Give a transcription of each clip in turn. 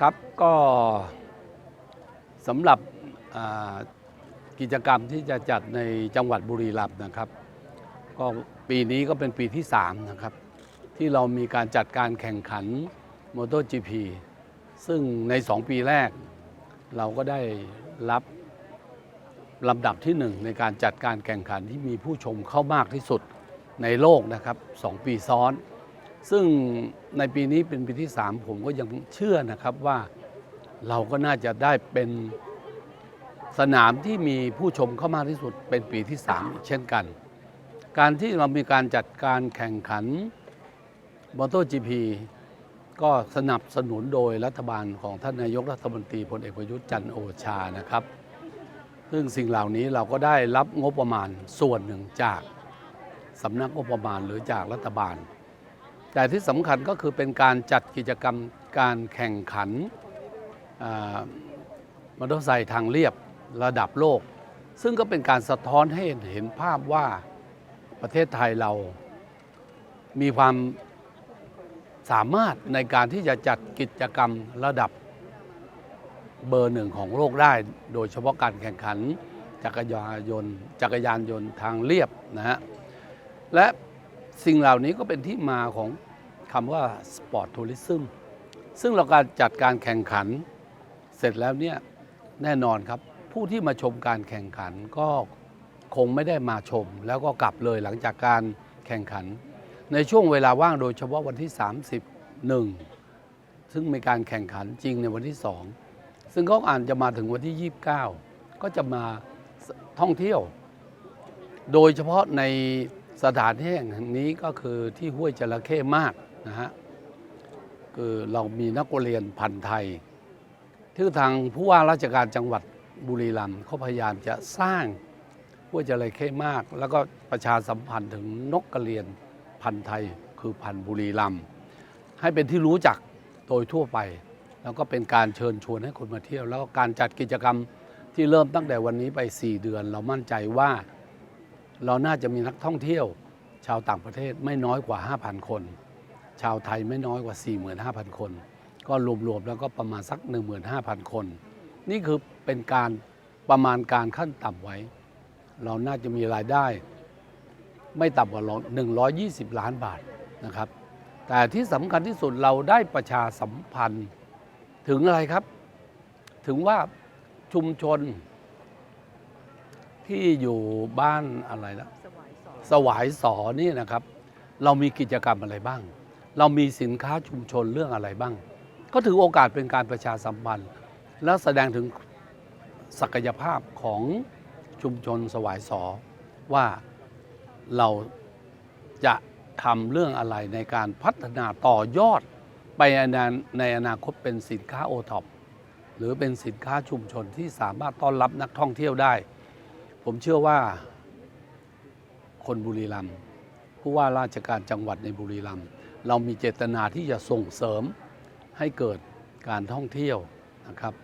ครับก็สำหรับกิจกรรมที่จะจัดในจังหวัดบุรีรัมย์นะครับ ก็ปีนี้ก็เป็นปีที่ 3 นะครับ ที่เรามีการจัดการแข่งขัน MotoGP ซึ่งใน 2 ปีแรก เราก็ได้รับลำดับที่ 1 ในการจัดการแข่งขันที่มีผู้ชมเข้ามากที่สุดในโลกนะครับ 2 ปีซ้อน ซึ่งในปีนี้เป็นปีที่ 3 ผมก็ยังเชื่อนะครับว่าเราก็น่าจะได้เป็นสนามที่มีผู้ชมเข้ามากที่สุดเป็นปีที่ 3 เช่นกัน การที่เรามีการจัดการแข่งขัน MotoGP ก็สนับสนุนโดยรัฐบาลของท่านนายกรัฐมนตรีพลเอกประยุทธ์จันโอชานะครับ ซึ่งสิ่งเหล่านี้เราก็ได้รับงบประมาณส่วนหนึ่งจากสำนักงบประมาณหรือจากรัฐบาล แต่ที่สำคัญก็คือเป็นการจัดกิจกรรมการแข่งขันมอเตอร์ไซค์ทางเรียบระดับโลก ซึ่งก็เป็นการสะท้อนให้เห็นภาพว่าประเทศไทยเรามีความสามารถในการที่จะจัดกิจกรรมระดับเบอร์หนึ่งของโลกได้ โดยเฉพาะการแข่งขันจักรยานยนต์จักรยานยนต์ทางเรียบนะฮะและ สิ่งเหล่านี้ก็เป็นที่มาของคำว่าสปอร์ตทัวริซึมซึ่งเราการจัดการแข่งขันเสร็จแล้วเนี่ยแน่นอนครับ ผู้ที่มาชมการแข่งขันก็คงไม่ได้มาชม แล้วก็กลับเลยหลังจากการแข่งขัน ในช่วงเวลาว่างโดยเฉพาะวันที่ 31 ซึ่งมีการแข่งขันจริงในวันที่ 2 ซึ่งเขาอ่านจะมาถึงวันที่ 29 ก็จะมาท่องเที่ยว โดยเฉพาะใน สถานที่แห่งนี้ก็คือที่ห้วยจระเข้มากนะฮะคือเรามีนักเรียนพันธุ์ไทย ที่ทางผู้ว่าราชการจังหวัดบุรีรัมย์เขาพยายามจะสร้างห้วยจระเข้มาก แล้วก็ประชาสัมพันธ์ถึงนกกระเรียนพันธุ์ไทย คือพันธุ์บุรีรัมย์ให้เป็นที่รู้จักโดยทั่วไป แล้วก็เป็นการเชิญชวนให้คนมาเที่ยว แล้วก็การจัดกิจกรรมที่เริ่มตั้งแต่วันนี้ไป 4 เดือน เรามั่นใจว่า เราน่าจะมีนักท่องเที่ยว ชาวต่างประเทศไม่น้อยกว่า 5,000 คน ชาวไทยไม่น้อยกว่า 45,000 คน ก็รวมๆแล้วก็ประมาณสัก 15,000 คน นี่คือเป็นการประมาณการขั้นต่ำไว้ เราน่าจะมีรายได้ ไม่ต่ำกว่า 120 ล้านบาทนะครับ แต่ที่สำคัญที่สุดเราได้ประชาสัมพันธ์ถึงอะไรครับ ถึงว่าชุมชน ที่อยู่บ้านอะไรนะสวายสอนี่นะครับ เรามีกิจกรรมอะไรบ้าง เรามีสินค้าชุมชนเรื่องอะไรบ้าง ก็ถือโอกาสเป็นการประชาสัมพันธ์ แล้วแสดงถึงศักยภาพของชุมชนสวายสอว่าเราจะทำเรื่องอะไรในการพัฒนาต่อยอดไปในอนาคตเป็นสินค้าโอท็อปหรือเป็นสินค้าชุมชนที่สามารถต้อนรับนักท่องเที่ยวได้ ผมเชื่อว่าคนบุรีรัมย์ผู้ว่าราชการจังหวัดในบุรีรัมย์เรามีเจตนาที่จะส่งเสริมให้เกิดการท่องเที่ยวนะครับ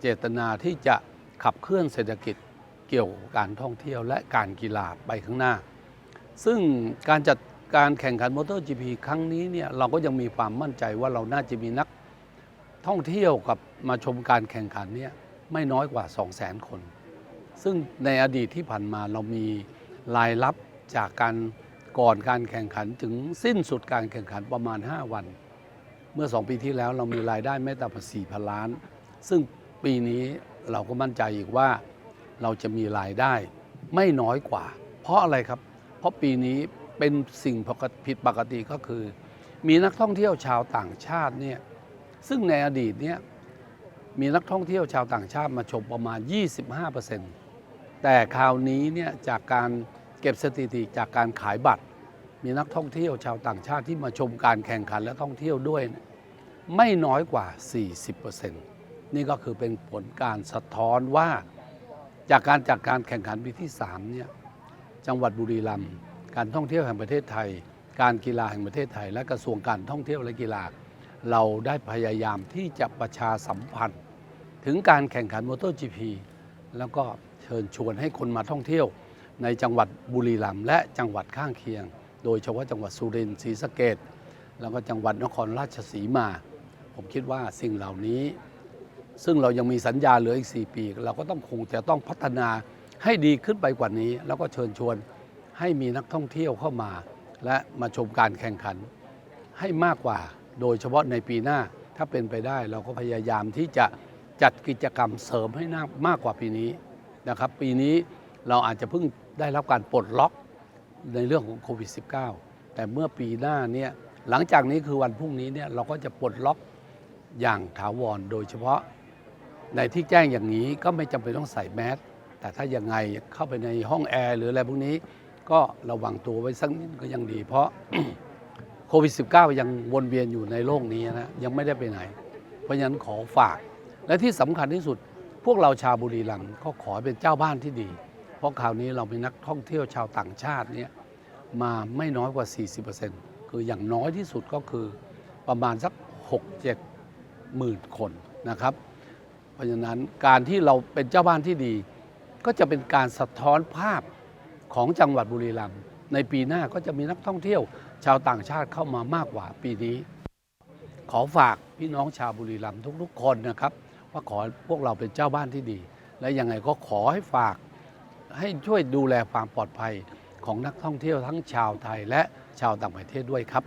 เจตนาที่จะขับเคลื่อนเศรษฐกิจเกี่ยวกับการท่องเที่ยวและการกีฬาไปข้างหน้า ซึ่งการจัดการแข่งขันมอเตอร์จีพีครั้งนี้เนี่ยเราก็ยังมีความมั่นใจว่าเราน่าจะมีนักท่องเที่ยวกับมาชมการแข่งขันเนี่ยไม่น้อยกว่า 2 0 0 0 0 0 คน ซึ่งในอดีตที่ผ่านมาเรามีรายรับจากการก่อนการแข่งขันถึงสิ้นสุดการแข่งขันประมาณ 5 วัน เมื่อ 2 ปีที่แล้วเรามีรายได้ไม่ต่ำกว่า4พันล้าน ซึ่งปีนี้เราก็มั่นใจอีกว่าเราจะมีรายได้ไม่น้อยกว่า เพราะอะไรครับ เพราะปีนี้เป็นสิ่งผิดปกติก็คือ มีนักท่องเที่ยวชาวต่างชาติเนี่ยซึ่งในอดีตเนี่ยมีนักท่องเที่ยวชาวต่างชาติมาชมประมาณ 25% แต่คราวนี้เนี่ยจากการเก็บสถิติจากการขายบัตร มีนักท่องเที่ยวชาวต่างชาติที่มาชมการแข่งขันและท่องเที่ยวด้วยนะไม่น้อยกว่า 40%นี่ก็คือเป็นผลการสะท้อนว่า จากการจากการแข่งขันปีที่3เนี่ยจังหวัดบุรีรัมย์การท่องเที่ยวแห่งประเทศไทย การกีฬาแห่งประเทศไทย และกระทรวงการท่องเที่ยวและกีฬา เราได้พยายามที่จะประชาสัมพันธ์ ถึงการแข่งขันมอเตอร์จีพีแล้วก็ ชิญชวนให้คนมาท่องเที่ยว ในจังหวัดบุรีรัมย์และจังหวัดข้างเคียง โดยเฉพาะจังหวัดสุรินทร์ศรีสะเกดแล้วก็จังหวัดนครราชสีมา ผมคิดว่าสิ่งเหล่านี้ ซึ่งเรายังมีสัญญาเหลืออีก 4 ปี เราก็ต้องคงจะต้องพัฒนาให้ดีขึ้นไปกว่านี้ แล้วก็เชิญชวนให้มีนักท่องเที่ยวเข้ามา และมาชมการแข่งขันให้มากกว่า โดยเฉพาะในปีหน้าถ้าเป็นไปได้เราก็พยายามที่จะจัดกิจกรรมเสริมให้น่ามากกว่าปีนี้ นะครับปีนี้เราอาจจะเพิ่งได้รับการปลดล็อกในเรื่องของโควิด -19 แต่เมื่อปีหน้าเนี่ยหลังจากนี้คือวันพรุ่งนี้เนี่ยเราก็จะปลดล็อกอย่างถาวรโดยเฉพาะในที่แจ้งอย่างนี้ก็ไม่จำเป็นต้องใส่แมสแต่ถ้ายังไงเข้าไปในห้องแอร์หรืออะไรพวกนี้ ก็ระวังตัวไว้สักนิดก็ยังดี เพราะโควิด -19 ยังวนเวียนอยู่ในโลกนี้นะยังไม่ได้ไปไหน เพราะฉะนั้นขอฝาก และที่สำคัญที่สุด พวกเราชาวบุรีรัมย์ก็ขอเป็นเจ้าบ้านที่ดี เพราะคราวนี้เรามีนักท่องเที่ยวชาวต่างชาติเนี่ยมาไม่น้อยกว่า 40%คืออย่างน้อยที่สุดก็คือประมาณสัก 6-7 หมื่นคนนะครับ เพราะฉะนั้นการที่เราเป็นเจ้าบ้านที่ดี ก็จะเป็นการสะท้อนภาพของจังหวัดบุรีรัมย์ในปีหน้าก็จะมีนักท่องเที่ยว ชาวต่างชาติเข้ามามากกว่าปีนี้ ขอฝากพี่น้องชาวบุรีรัมย์ทุกๆคนนะครับ ว่าขอพวกเราเป็นเจ้าบ้านที่ดี และยังไงก็ขอให้ฝากให้ช่วยดูแลความปลอดภัยของนักท่องเที่ยวทั้งชาวไทยและชาวต่างประเทศด้วยครับ